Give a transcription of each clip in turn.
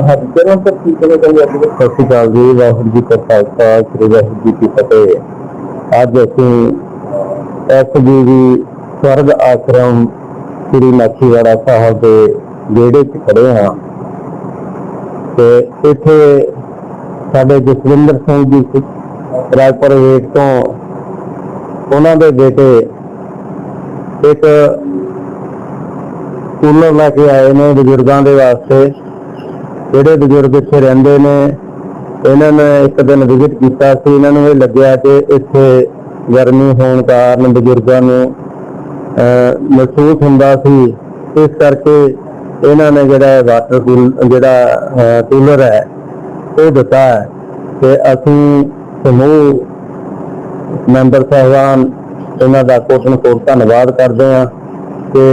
ਹਾਂਜੀ ਜਨਮ ਤੱਕ ਕੀ ਕਹਿਣਾ ਚਾਹੁੰਦੇ ਅੱਜ ਸਤਿ ਸ਼੍ਰੀ ਅਕਾਲ ਜੀ, ਵਾਹਿਗੁਰੂ ਜੀ ਕਾ ਖਾਲਸਾ, ਸ੍ਰੀ ਵਾਹਿਗੁਰੂ ਜੀ ਕੀ ਫਤਿਹ। ਅੱਜ ਅਸੀਂ ਐਸਜੀਵੀ ਸਵਰਗ ਆਸ਼ਰਮ ਸ੍ਰੀ ਮਾਛੀਵਾੜਾ ਸਾਹਿਬ ਦੇ ਵਿਹੜੇ 'ਚ ਖੜੇ ਹਾਂ। ਤੇ ਇੱਥੇ ਸਾਡੇ ਜਸਵਿੰਦਰ ਸਿੰਘ ਜੀ ਰਾਜਪੁਰ ਵੇਟ ਤੋਂ ਉਹਨਾਂ ਦੇ ਬੇਟੇ ਇੱਕ ਕੂਲਰ ਲੈ ਕੇ ਆਏ ਨੇ ਬਜ਼ੁਰਗਾਂ ਦੇ ਵਾਸਤੇ। ਜਿਹੜੇ ਬਜ਼ੁਰਗ ਇੱਥੇ ਰਹਿੰਦੇ ਨੇ ਇਹਨਾਂ ਨੇ ਇੱਕ ਦਿਨ ਵਿਜ਼ਿਟ ਕੀਤਾ ਸੀ ਇਹਨਾਂ ਨੂੰ ਇਹ ਲੱਗਿਆ ਕਿ ਇੱਥੇ ਗਰਮੀ ਹੋਣ ਕਾਰਨ ਬਜ਼ੁਰਗਾਂ ਨੂੰ ਮਹਿਸੂਸ ਹੁੰਦਾ ਸੀ। ਇਸ ਕਰਕੇ ਇਹਨਾਂ ਨੇ ਜਿਹੜਾ ਵਾਟਰ ਕੂਲ ਜਿਹੜਾ ਅਹ, ਕੂਲਰ ਹੈ ਉਹ ਦਿੱਤਾ ਹੈ ਤੇ ਅਸੀਂ ਸਮੂਹ ਮੈਂਬਰ ਸਾਹਿਬਾਨ ਇਹਨਾਂ ਦਾ ਕੋਟਨ ਕੋਟ ਧੰਨਵਾਦ ਕਰਦੇ ਹਾਂ ਤੇ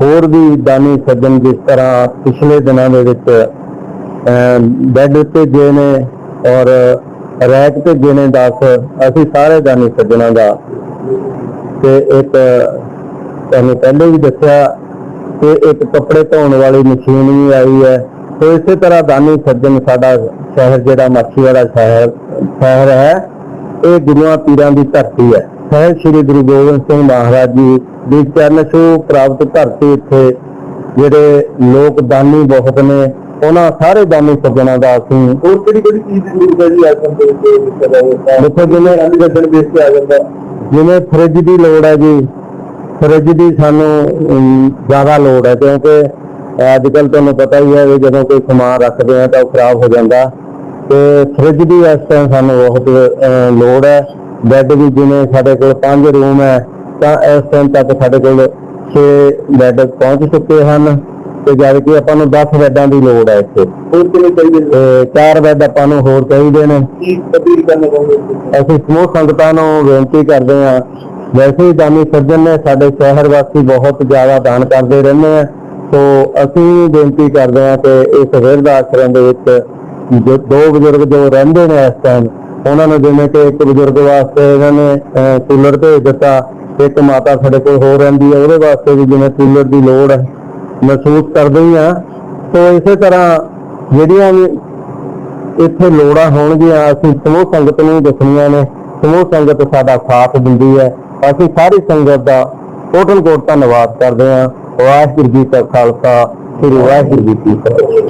ਹੋਰ ਵੀ ਦਾਨੀ ਸੱਜਣ ਜਿਸ ਤਰ੍ਹਾਂ ਪਿਛਲੇ ਦਿਨਾਂ ਦੇ ਵਿੱਚ ਬੈੱਡ ਭੇਜੇ ਨੇ ਔਰ ਰੈਕ ਭੇਜੇ ਨੇ 10 ਅਸੀਂ ਸਾਰੇ ਦਾਨੀ ਸੱਜਣਾਂ ਦਾ। ਤੇ ਇੱਕ, ਤੁਹਾਨੂੰ ਪਹਿਲੇ ਵੀ ਦੱਸਿਆ ਕਿ ਇੱਕ ਕੱਪੜੇ ਧੋਣ ਵਾਲੀ ਮਸ਼ੀਨ ਵੀ ਆਈ ਹੈ। ਤੇ ਇਸੇ ਤਰ੍ਹਾਂ ਦਾਨੀ ਸੱਜਣ ਸਾਡਾ ਸ਼ਹਿਰ, ਜਿਹੜਾ ਮਾਛੀ ਵਾਲਾ ਸ਼ਹਿਰ ਸ਼ਹਿਰ ਹੈ, ਇਹ ਗੁਰੂਆਂ ਪੀਰਾਂ ਦੀ ਧਰਤੀ ਹੈ। ਸਾਹਿਬ ਸ੍ਰੀ ਗੁਰੂ ਗੋਬਿੰਦ ਸਿੰਘ ਮਹਾਰਾਜ ਜੀ ਦੀ ਚਰਨ ਛੂਹ ਪ੍ਰਾਪਤ ਧਰਤੀ ਇੱਥੇ, ਜਿਹੜੇ ਲੋਕ ਦਾਨੀ ਬਹੁਤ ਨੇ ਉਹਨਾਂ ਸਾਰੇ ਦਾਨੀ ਸੱਜਣਾਂ ਦਾ ਅਸੀਂ ਹੋਰ ਕਿਹੜੀ ਕਿਹੜੀ ਚੀਜ਼ ਦੀ ਜ਼ਰੂਰਤ ਹੈ ਜੀ? ਆਸਨ ਦੇ ਵਿੱਚ ਦੇਖੋ ਜਿਵੇਂ ਅੰਦਰ ਗੱਡਣ ਬੇਸ ਤੇ ਆ ਜਾਂਦਾ। ਜਿਵੇਂ ਫ੍ਰਿਜ ਦੀ ਲੋੜ ਹੈ ਜੀ। ਫ੍ਰਿਜ ਦੀ ਸਾਨੂੰ ਜ਼ਿਆਦਾ ਲੋੜ ਹੈ ਕਿਉਂਕਿ ਅੱਜ ਕੱਲ ਤੁਹਾਨੂੰ ਪਤਾ ਹੀ ਹੈ ਵੀ ਜਦੋਂ ਕੋਈ ਸਮਾਨ ਰੱਖਦੇ ਆ ਤਾਂ ਉਹ ਖਰਾਬ ਹੋ ਜਾਂਦਾ। ਤੇ ਫ੍ਰਿਜ ਦੀ ਇਸ ਟਾਈਮ ਸਾਨੂੰ ਬਹੁਤ ਲੋੜ ਹੈ। ਬੈੱਡ ਵੀ ਜਿਵੇਂ ਸਾਡੇ ਕੋਲ 5 ਰੂਮ ਹੈ ਤਾਂ ਇਸ ਟਾਈਮ ਤੱਕ ਸਾਡੇ ਕੋਲ 6 ਬੈੱਡ ਪਹੁੰਚ ਚੁੱਕੇ ਹਨ। ਤੇ ਜਦ ਕਿ ਆਪਾਂ ਨੂੰ 10 ਬੈੱਡਾਂ ਦੀ ਲੋੜ ਹੈ ਇੱਥੇ। ਹੋਰ ਕਿਹਨੇ ਚਾਹੀਦੇ ਨੇ? ਤੇ ਚਾਰ ਬੈੱਡ ਆਪਾਂ ਨੂੰ ਹੋਰ ਚਾਹੀਦੇ ਨੇ। ਕੀ ਅਪੀਲ ਕਰਨਾ ਚਾਹੁੰਦੇ ਅਸੀਂ ਸਮੂਹ ਸੰਗਤਾਂ ਨੂੰ ਬੇਨਤੀ ਕਰਦੇ ਹਾਂ ਵੈਸੇ ਹੀ ਦਾਨੀ ਸੱਜਣ ਨੇ ਸਾਡੇ ਸ਼ਹਿਰ ਵਾਸੀ ਬਹੁਤ ਜ਼ਿਆਦਾ ਦਾਨ ਕਰਦੇ ਰਹਿੰਦੇ ਆ। ਸੋ ਅਸੀਂ ਬੇਨਤੀ ਕਰਦੇ ਹਾਂ ਕਿ ਇਸ ਵਿਰਧ ਆਸ਼ਰਮ ਦੇ ਵਿੱਚ ਜੋ ਦੋ ਬਜ਼ੁਰਗ ਜੋ ਰਹਿੰਦੇ ਨੇ ਇਸ ਟਾਈਮ ਉਹਨਾਂ ਨੂੰ ਜਿਵੇਂ ਕਿ ਇੱਕ ਬਜ਼ੁਰਗ ਵਾਸਤੇ ਇਹਨਾਂ ਨੇ ਅਹ, ਕੂਲਰ ਭੇਜ ਦਿੱਤਾ ਇੱਕ ਮਾਤਾ ਸਾਡੇ ਕੋਲ ਹੋਰ ਰਹਿੰਦੀ ਹੈ ਉਹਦੇ ਵਾਸਤੇ ਵੀ ਜਿਵੇਂ ਕੂਲਰ ਦੀ ਲੋੜ ਹੈ। ਮਹਿਸੂਸ ਕਰਦੇ ਹੀ ਆ ਸੋ ਇਸੇ ਤਰ੍ਹਾਂ ਜਿਹੜੀਆਂ ਵੀ ਇੱਥੇ ਲੋੜਾਂ ਹੋਣਗੀਆਂ ਅਸੀਂ ਸਮੂਹ ਸੰਗਤ ਨੂੰ ਦੱਸਣੀਆਂ ਨੇ। ਸਮੂਹ ਸੰਗਤ ਸਾਡਾ ਸਾਥ ਦਿੰਦੀ ਹੈ। ਅਸੀਂ ਸਾਰੀ ਸੰਗਤ ਦਾ ਕੋਟਨ ਕੋਟ ਧੰਨਵਾਦ ਕਰਦੇ ਹਾਂ। ਵਾਹਿਗੁਰੂ ਜੀ ਕਾ ਖਾਲਸਾ ਸ੍ਰੀ ਵਾਹਿਗੁਰੂ ਜੀ ਕੀ ਫਤਿਹ।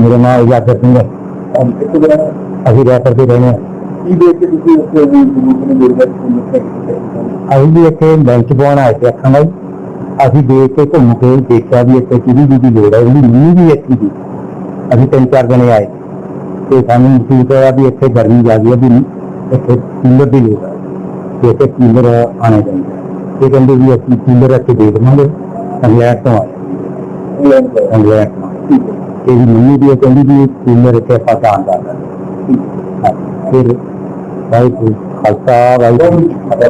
ਮੇਰਾ ਨਾਮ ਇਜਾਜ਼ਤ ਸਿੰਘ ਹੈ। ਦੇ ਰਹਿਣਾ ਅਸੀਂ ਰੈਪਰ ਤੇ ਰਹਿੰਦੇ ਹਾਂ। ਕੀ ਦੇਖ ਕੇ ਤੁਸੀਂ ਉੱਥੇ ਵੀ ਨੂੰ ਅਸੀਂ ਵੀ ਇੱਥੇ ਬੈਂਚ ਪਵਾਉਣ ਆਏ ਸੀ ਅੱਖਾਂ ਦਾ ਜੀ। ਅਸੀਂ ਦੇਖ ਕੇ ਘੁੰਮ ਕੇ ਦੇਖਿਆ ਵੀ ਇੱਥੇ ਕਿਹਦੀ ਦੀ ਦੀ ਲੋੜ ਹੈ ਉਹਦੀ ਮੰਮੀ ਵੀ ਇੱਥੇ ਦੀ। ਅਸੀਂ ਤਿੰਨ ਚਾਰ ਜਣੇ ਆਏ ਤੇ ਸਾਨੂੰ ਮਹਿਸੂਸ ਹੋਇਆ ਵੀ ਇੱਥੇ ਗਰਮੀ ਜ਼ਿਆਦਾ ਹੈ ਵੀ ਇੱਥੇ ਕੂਲਰ ਦੀ ਲੋੜ ਹੈ ਤੇ ਇੱਥੇ ਕੂਲਰ ਆਣੇ ਚਾਹੀਦਾ ਹੈ। ਇਹ ਕਹਿੰਦੇ ਵੀ ਅਸੀਂ ਕੂਲਰ ਇੱਥੇ ਦੇ ਦੇਵਾਂਗੇ ਇੰਗਲੈਂਡ ਤੋਂ ਆਏ ਇੰਗਲੈਂਡ ਤੋਂ ਤੇ ਵੀ ਮੰਮੀ ਵੀ ਇਹ ਕਹਿੰਦੀ ਵੀ ਕੂਲਰ ਇੱਥੇ ਆਪਾਂ ਦਾਨ ਕਰਦਾ ਫਿਰ ਵਾਹਿਗੁਰੂ ਖਾਲਸਾ ਵਾਹਿਗੁਰੂ ਜੀ ਕੀ ਫਤਿਹ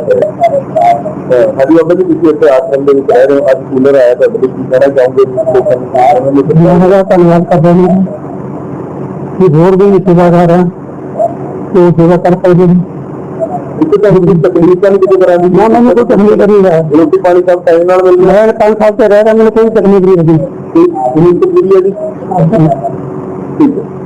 ਹਾਂਜੀ ਬਾਬਾ ਜੀ ਤੁਸੀਂ ਇੱਥੇ ਆਸ਼ਰਮ ਦੇ ਵਿੱਚ ਰਹਿ ਰਹੇ ਹੋ ਅੱਜ ਕੂਲਰ ਆਇਆ ਤੁਹਾਡੇ ਲਈ ਕੀ ਕਹਿਣਾ ਚਾਹੋਗੇ ਲੋਕਾਂ ਨੂੰ ਮੈਂ ਦਾ ਧੰਨਵਾਦ ਕਰਦਾ ਹਾਂ ਕਿ ਹੋਰ ਵੀ ਸੇਵਾਦਾਰ ਹੈ ਤੇ ਸੇਵਾ ਕਰ ਸਕਦੇ ਨੇ ਇੱਕ ਤਾਂ ਕੋਈ ਤਕਲੀਫ ਤਾਂ ਨਹੀਂ ਕਿਸੇ ਤਰ੍ਹਾਂ ਦੀ ਨਾ ਮੈਨੂੰ ਕੋਈ ਤਕਲੀਫ ਨਹੀਂ ਹੈ ਰੋਟੀ ਪਾਣੀ ਸਭ ਟਾਈਮ ਨਾਲ ਮਿਲ ਰਿਹਾ ਮੈਂ ਪੰਜ ਸਾਲ ਤੇ ਰਹਿ ਰਿਹਾ ਮੈਨੂੰ ਕੋਈ ਤਕਲੀਫ ਨਹੀਂ ਹੈਗੀ ਹੈ ਜ਼ਮੀਨ ਤੇ ਪੂਰੀ ਹੈ ਜੀ ਠੀਕ ਹੈ